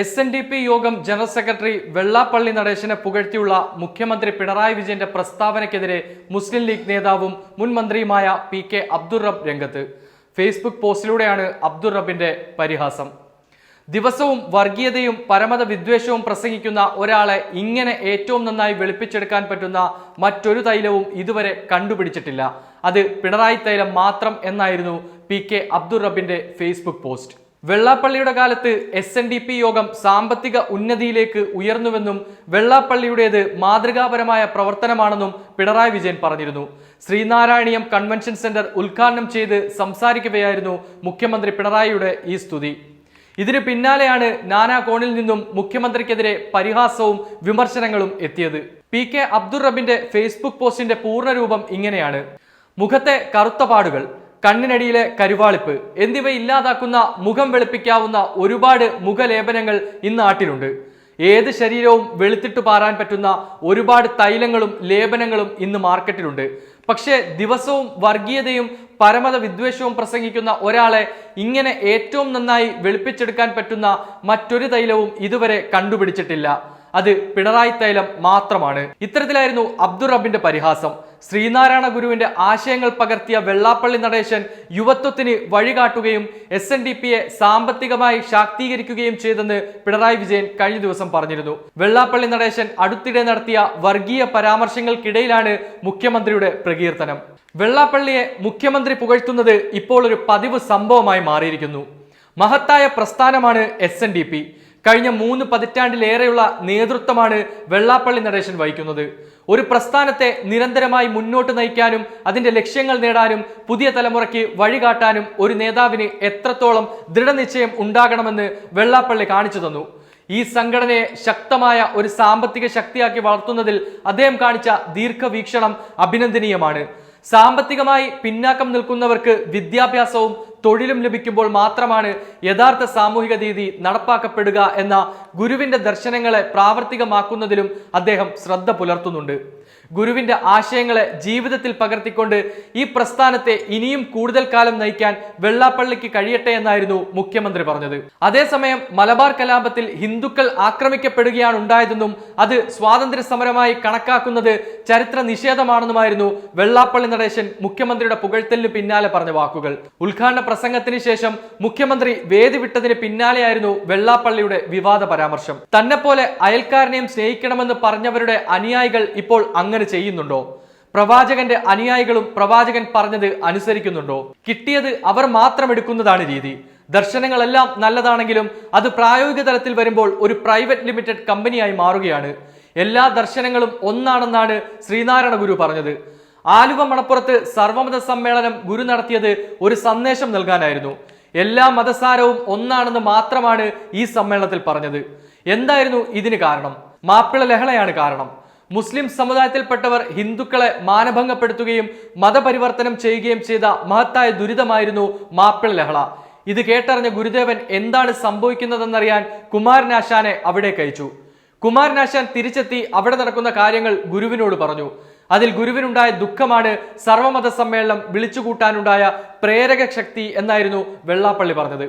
S N D P Yogam general secretary Vellappally നടേശനെ പുകഴ്ത്തിയുള്ള മുഖ്യമന്ത്രി പിണറായി വിജയന്റെ പ്രസ്താവനയ്ക്കെതിരെ മുസ്ലിം ലീഗ് നേതാവും മുൻ മന്ത്രിയുമായ പി കെ അബ്ദുൾ റബ് രംഗത്ത്. ഫേസ്ബുക്ക് പോസ്റ്റിലൂടെയാണ് അബ്ദുൾ റബിന്റെ പരിഹാസം. ദിവസവും വർഗീയതയും പരമത വിദ്വേഷവും പ്രസംഗിക്കുന്ന ഒരാളെ ഇങ്ങനെ ഏറ്റവും നന്നായി വെളുപ്പിച്ചെടുക്കാൻ പറ്റുന്ന മറ്റൊരു തൈലവും ഇതുവരെ കണ്ടുപിടിച്ചിട്ടില്ല. അത് പിണറായി തൈലം മാത്രം എന്നായിരുന്നു പി കെ അബ്ദുൾ റബിന്റെ ഫേസ്ബുക്ക് പോസ്റ്റ്. വെള്ളാപ്പള്ളിയുടെ കാലത്ത് എസ് എൻ ഡി പി യോഗം സാമ്പത്തിക ഉന്നതിയിലേക്ക് ഉയർന്നുവെന്നും വെള്ളാപ്പള്ളിയുടേത് മാതൃകാപരമായ പ്രവർത്തനമാണെന്നും പിണറായി വിജയൻ പറഞ്ഞിരുന്നു. ശ്രീനാരായണീയം കൺവെൻഷൻ സെന്റർ ഉദ്ഘാടനം ചെയ്ത് സംസാരിക്കുകയായിരുന്നു മുഖ്യമന്ത്രി പിണറായിയുടെ ഈ സ്തുതി. ഇതിനു പിന്നാലെയാണ് നാനാ കോണിൽ നിന്നും മുഖ്യമന്ത്രിക്കെതിരെ പരിഹാസവും വിമർശനങ്ങളും എത്തിയത്. പി കെ അബ്ദുൾ റബിന്റെ ഫേസ്ബുക്ക് പോസ്റ്റിന്റെ പൂർണരൂപം ഇങ്ങനെയാണ്. മുഖത്തെ കറുത്ത പാടുകൾ. കണ്ണിനടിയിലെ കരുവാളിപ്പ്. എന്നിവ ഇല്ലാതാക്കുന്ന മുഖം വെളുപ്പിക്കാവുന്ന ഒരുപാട് മുഖലേപനങ്ങൾ ഇന്ന് നാട്ടിലുണ്ട്. ഏത് ശരീരവും വെളുത്തിട്ട് പാറാൻ പറ്റുന്ന ഒരുപാട് തൈലങ്ങളും ലേപനങ്ങളും ഇന്ന് മാർക്കറ്റിലുണ്ട്. പക്ഷേ ദിവസവും വർഗീയതയും പരമത വിദ്വേഷവും പ്രസംഗിക്കുന്ന ഒരാളെ ഇങ്ങനെ ഏറ്റവും നന്നായി വെളുപ്പിച്ചെടുക്കാൻ പറ്റുന്ന മറ്റൊരു തൈലവും ഇതുവരെ കണ്ടുപിടിച്ചിട്ടില്ല. അത് പിണറായി തൈലം മാത്രമാണ്. ഇത്തരത്തിലായിരുന്നു അബ്ദുറബിന്റെ പരിഹാസം. ശ്രീനാരായണ ഗുരുവിന്റെ ആശയങ്ങൾ പകർത്തിയ വെള്ളാപ്പള്ളി നടേശൻ യുവത്വത്തിന് വഴികാട്ടുകയും എസ് എൻ ഡി പിയെ സാമ്പത്തികമായി ശാക്തീകരിക്കുകയും ചെയ്തെന്ന് പിണറായി വിജയൻ കഴിഞ്ഞ ദിവസം പറഞ്ഞിരുന്നു. വെള്ളാപ്പള്ളി നടേശൻ അടുത്തിടെ നടത്തിയ വർഗീയ പരാമർശങ്ങൾക്കിടയിലാണ് മുഖ്യമന്ത്രിയുടെ പ്രകീർത്തനം. വെള്ളാപ്പള്ളിയെ മുഖ്യമന്ത്രി പുകഴ്ത്തുന്നത് ഇപ്പോൾ ഒരു പതിവ് സംഭവമായി മാറിയിരിക്കുന്നു. മഹത്തായ പ്രസ്ഥാനമാണ് എസ് എൻ ഡി പി കഴിഞ്ഞ മൂന്ന് പതിറ്റാണ്ടിലേറെയുള്ള നേതൃത്വമാണ് വെള്ളാപ്പള്ളി നടേശൻ വഹിക്കുന്നത്. ഒരു പ്രസ്ഥാനത്തെ നിരന്തരമായി മുന്നോട്ട് നയിക്കാനും അതിന്റെ ലക്ഷ്യങ്ങൾ നേടാനും പുതിയ തലമുറയ്ക്ക് വഴികാട്ടാനും ഒരു നേതാവിന് എത്രത്തോളം ദൃഢനിശ്ചയം ഉണ്ടാകണമെന്ന് വെള്ളാപ്പള്ളി കാണിച്ചു തന്നു. ഈ സംഘടനയെ ശക്തമായ ഒരു സാമ്പത്തിക ശക്തിയാക്കി വളർത്തുന്നതിൽ അദ്ദേഹം കാണിച്ച ദീർഘവീക്ഷണം അഭിനന്ദനീയമാണ്. സാമ്പത്തികമായി പിന്നാക്കം നിൽക്കുന്നവർക്ക് വിദ്യാഭ്യാസവും തൊഴിലും ലഭിക്കുമ്പോൾ മാത്രമാണ് യഥാർത്ഥ സാമൂഹിക നീതി നടപ്പാക്കപ്പെടുക എന്ന ഗുരുവിന്റെ ദർശനങ്ങളെ പ്രാവർത്തികമാക്കുന്നതിലും അദ്ദേഹം ശ്രദ്ധ പുലർത്തുന്നുണ്ട്. ഗുരുവിന്റെ ആശയങ്ങളെ ജീവിതത്തിൽ പകർത്തിക്കൊണ്ട് ഈ പ്രസ്ഥാനത്തെ ഇനിയും കൂടുതൽ കാലം നയിക്കാൻ വെള്ളാപ്പള്ളിക്ക് കഴിയട്ടെ എന്നായിരുന്നു മുഖ്യമന്ത്രി പറഞ്ഞത്. അതേസമയം മലബാർ കലാപത്തിൽ ഹിന്ദുക്കൾ ആക്രമിക്കപ്പെടുകയാണ് ഉണ്ടായതെന്നും അത് സ്വാതന്ത്ര്യ സമരമായി കണക്കാക്കുന്നത് ചരിത്ര നിഷേധമാണെന്നുമായിരുന്നു വെള്ളാപ്പള്ളി നടേശൻ മുഖ്യമന്ത്രിയുടെ പുകഴ്ത്തലിന് പിന്നാലെ പറഞ്ഞ വാക്കുകൾ. ഉദ്ഘാടന പ്രസംഗത്തിന് ശേഷം മുഖ്യമന്ത്രി വേദി വിട്ടതിന് പിന്നാലെയായിരുന്നു വെള്ളാപ്പള്ളിയുടെ വിവാദ പരാമർശം. തന്നെ പോലെ അയൽക്കാരനെയും സ്നേഹിക്കണമെന്ന് പറഞ്ഞവരുടെ അനുയായികൾ ഇപ്പോൾ അങ്ങനെ ചെയ്യുന്നുണ്ടോ? പ്രവാചകന്റെ അനുയായികളും പ്രവാചകൻ പറഞ്ഞത് അനുസരിക്കുന്നുണ്ടോ? കിട്ടിയത് അവർ മാത്രം എടുക്കുന്നതാണ് രീതി. ദർശനങ്ങളെല്ലാം നല്ലതാണെങ്കിലും അത് പ്രായോഗിക തലത്തിൽ വരുമ്പോൾ ഒരു പ്രൈവറ്റ് ലിമിറ്റഡ് കമ്പനിയായി മാറുകയാണ്. എല്ലാ ദർശനങ്ങളും ഒന്നാണെന്നാണ് ശ്രീനാരായണ ഗുരു പറഞ്ഞത്. ആലുവ മണപ്പുറത്ത് സർവമത സമ്മേളനം ഗുരു നടത്തിയത് ഒരു സന്ദേശം നൽകാനായിരുന്നു. എല്ലാ മതസാരവും ഒന്നാണെന്ന് മാത്രമാണ് ഈ സമ്മേളനത്തിൽ പറഞ്ഞത്. എന്തായിരുന്നു ഇതിന് കാരണം? മാപ്പിള ലഹളയാണ് കാരണം. മുസ്ലിം സമുദായത്തിൽപ്പെട്ടവർ ഹിന്ദുക്കളെ മാനഭംഗപ്പെടുത്തുകയും മതപരിവർത്തനം ചെയ്യുകയും ചെയ്ത മഹത്തായ ദുരിതമായിരുന്നു മാപ്പിള ലഹള. ഇത് കേട്ടറിഞ്ഞ ഗുരുദേവൻ എന്താണ് സംഭവിക്കുന്നതെന്നറിയാൻ കുമാരനാശാനെ അവിടെ കഴിച്ചു കുമാരനാശാൻ തിരിച്ചെത്തി അവിടെ നടക്കുന്ന കാര്യങ്ങൾ ഗുരുവിനോട് പറഞ്ഞു. അതിൽ ഗുരുവിനുണ്ടായ ദുഃഖമാണ് സർവമത സമ്മേളനം വിളിച്ചുകൂട്ടാനുണ്ടായ പ്രേരക ശക്തി എന്നായിരുന്നു വെള്ളാപ്പള്ളി പറഞ്ഞത്.